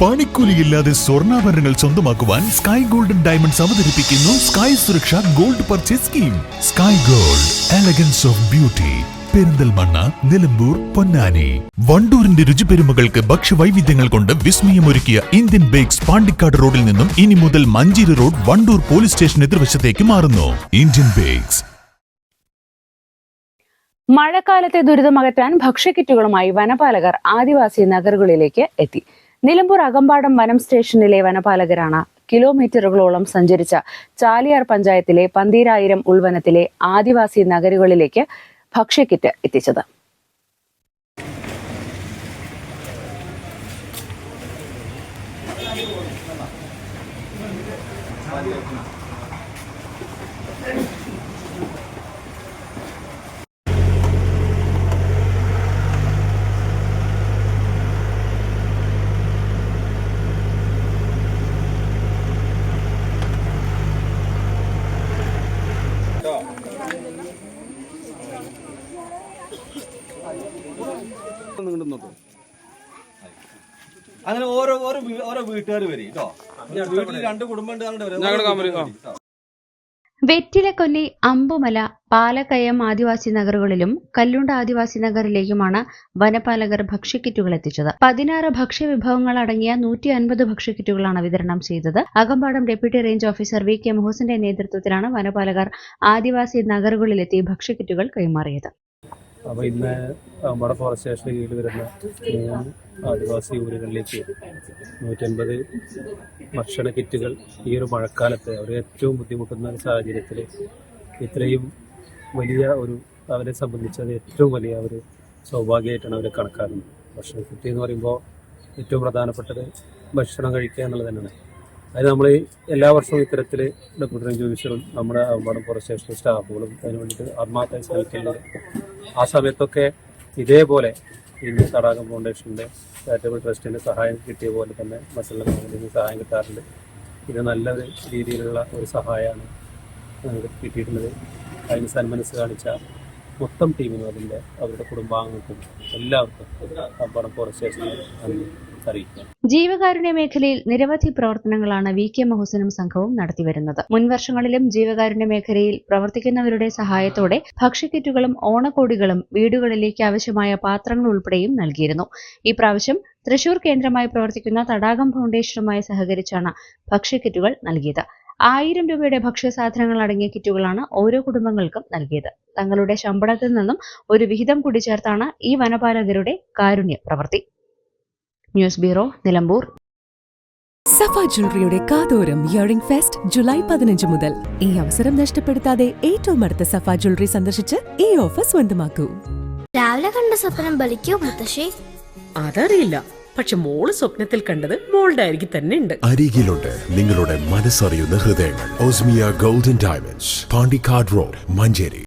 പണിക്കൂലിയില്ലാതെ സ്വർണാഭരണങ്ങൾ സ്വന്തമാക്കുവാൻ sky golden diamonds അവതരിപ്പിക്കുന്നു സ്കൈ സുരക്ഷ gold purchase scheme Sky gold elegance of beauty Perinthalmanna Nilambur Ponnani. വണ്ടൂരിന്റെ രുചിപെരുമകൾക്ക് ഭക്ഷ്യവൈവിധ്യങ്ങൾ കൊണ്ട് വിസ്മയമൊരുക്കിയ ഇന്ത്യൻ ബേക്സ് പാണ്ടിക്കാട് റോഡിൽ നിന്നും ഇനി മുതൽ Manjeri road Wandoor police station എതിർവശത്തേക്ക് മാറുന്നു. Indian bakes. മഴക്കാലത്തെ ദുരിതമകറ്റാൻ ഭക്ഷ്യക്കിറ്റുകളുമായി വനപാലകർ ആദിവാസി നഗറുകളിലേക്ക് എത്തി. നിലമ്പൂർ അകമ്പാടം വനം സ്റ്റേഷനിലെ വനപാലകരാണ് കിലോമീറ്ററുകളോളം സഞ്ചരിച്ച ചാലിയാർ പഞ്ചായത്തിലെ പന്തീരായിരം ഉൾവനത്തിലെ ആദിവാസി നഗരുകളിലേക്ക് ഭക്ഷ്യക്കിറ്റ് എത്തിച്ചത്. നോക്കൂ. അങ്ങനെ ഓരോ ഓരോ ഓരോ വീട്ടുകാർ വരും കേട്ടോ. വീട്ടിൽ രണ്ട് കുടുംബം ഉണ്ട്. വെറ്റിലക്കൊല്ലി അമ്പുമല പാലക്കയം ആദിവാസി നഗറുകളിലും കല്ലുണ്ട ആദിവാസി നഗറിലേക്കുമാണ് വനപാലകർ ഭക്ഷ്യക്കിറ്റുകൾ എത്തിച്ചത്. പതിനാറ് ഭക്ഷ്യവിഭവങ്ങൾ അടങ്ങിയ നൂറ്റി അൻപത് ഭക്ഷ്യക്കിറ്റുകളാണ് വിതരണം ചെയ്തത്. Akampadam deputy range officer V K മുഹസിന്റെ നേതൃത്വത്തിലാണ് വനപാലകർ ആദിവാസി നഗറുകളിലെത്തി ഭക്ഷ്യക്കിറ്റുകൾ കൈമാറിയത്. അപ്പോൾ ഇന്ന് നമ്മുടെ ഫോറസ്റ്റ് സ്റ്റേഷന് കീഴിൽ വരുന്ന മൂന്ന് ആദിവാസി ഊരുകളിലേക്ക് നൂറ്റൻപത് ഭക്ഷണ കിറ്റുകൾ ഈ ഒരു മഴക്കാലത്ത് അവർ ഏറ്റവും ബുദ്ധിമുട്ടുന്ന സാഹചര്യത്തിൽ ഇത്രയും വലിയ ഒരു അവരെ സംബന്ധിച്ച് അത് ഏറ്റവും വലിയ ഒരു സൗഭാഗ്യമായിട്ടാണ് അവർ കണക്കാക്കുന്നത്. ഭക്ഷണ കിറ്റ് എന്ന് പറയുമ്പോൾ ഏറ്റവും പ്രധാനപ്പെട്ടത് ഭക്ഷണം കഴിക്കുക എന്നുള്ളത് തന്നെയാണ്. അത് നമ്മൾ എല്ലാ വർഷവും ഇത്തരത്തിൽ ഡെപ്യൂട്ടി റേഞ്ച് ഓഫീസറും നമ്മുടെ അമ്പാടം ഫോറസ്റ്റ് സ്റ്റേഷൻ സ്റ്റാഫുകളും അതിന് വേണ്ടിയിട്ട് ആത്മാർത്ഥമായി ശ്രമിക്കുന്നത് ആ സമയത്തൊക്കെ ഇതേപോലെ ഇന്ന് തടാകം ഫൗണ്ടേഷന്റെ ചാരിറ്റബിൾ ട്രസ്റ്റിന്റെ സഹായം കിട്ടിയ പോലെ തന്നെ മറ്റുള്ള കമ്പനിയിൽ സഹായം കിട്ടാറുണ്ട്. ഇത് നല്ലൊരു രീതിയിലുള്ള ഒരു സഹായമാണ് നമുക്ക് കിട്ടിയിട്ടുള്ളത്. അതിന് സന്മനസ് കാണിച്ച മൊത്തം ടീമിനും അതിന്റെ അവരുടെ കുടുംബാംഗങ്ങൾക്കും എല്ലാവർക്കും അമ്പാടം ഫോറസ്റ്റ് സ്റ്റേഷനിൽ നന്ദി. ജീവകാരുണ്യ മേഖലയിൽ നിരവധി പ്രവർത്തനങ്ങളാണ് വി കെ മഹോസനും സംഘവും നടത്തിവരുന്നത്. മുൻവർഷങ്ങളിലും ജീവകാരുണ്യ മേഖലയിൽ പ്രവർത്തിക്കുന്നവരുടെ സഹായത്തോടെ ഭക്ഷ്യക്കിറ്റുകളും ഓണക്കോടികളും വീടുകളിലേക്ക് ആവശ്യമായ പാത്രങ്ങൾ ഉൾപ്പെടെയും നൽകിയിരുന്നു. ഈ പ്രാവശ്യം തൃശൂർ കേന്ദ്രമായി പ്രവർത്തിക്കുന്ന തടാകം ഫൗണ്ടേഷനുമായി സഹകരിച്ചാണ് ഭക്ഷ്യക്കിറ്റുകൾ നൽകിയത്. ആയിരം രൂപയുടെ ഭക്ഷ്യസാധനങ്ങൾ അടങ്ങിയ കിറ്റുകളാണ് ഓരോ കുടുംബങ്ങൾക്കും നൽകിയത്. തങ്ങളുടെ ശമ്പളത്തിൽ നിന്നും ഒരു വിഹിതം കൂടി ചേർത്താണ് ഈ വനപാലകരുടെ കാരുണ്യ പ്രവൃത്തി ന്യൂസ് ബ്യൂറോ നിലമ്പൂർ. സഫ ജ്വല്ലറിയുടെ കാതോരം ഇയറിംഗ് ഫെസ്റ്റ് ജൂലൈ പതിനഞ്ച് മുതൽ. ഈ അവസരം നഷ്ടപ്പെടുത്താതെ ഏറ്റവും അടുത്ത സഫ ജ്വല്ലറി സന്ദർശിച്ച് ഈ ഓഫർ സ്വന്തമാക്കൂ. രാവിലെ കണ്ട സ്വപ്നം ബലിക്കോ മുത്തശ്ശി? അതറിയില്ല. പക്ഷെ മോൾ സ്വപ്നത്തിൽ കണ്ടത് മോളുടെ അരികിൽ തന്നെ ഉണ്ട്. അരികിലുണ്ട് നിങ്ങളുടെ മനസ്സറിയുന്ന ഹൃദയങ്ങൾ. Osmia golden diamonds Pandikkad road Manjeri.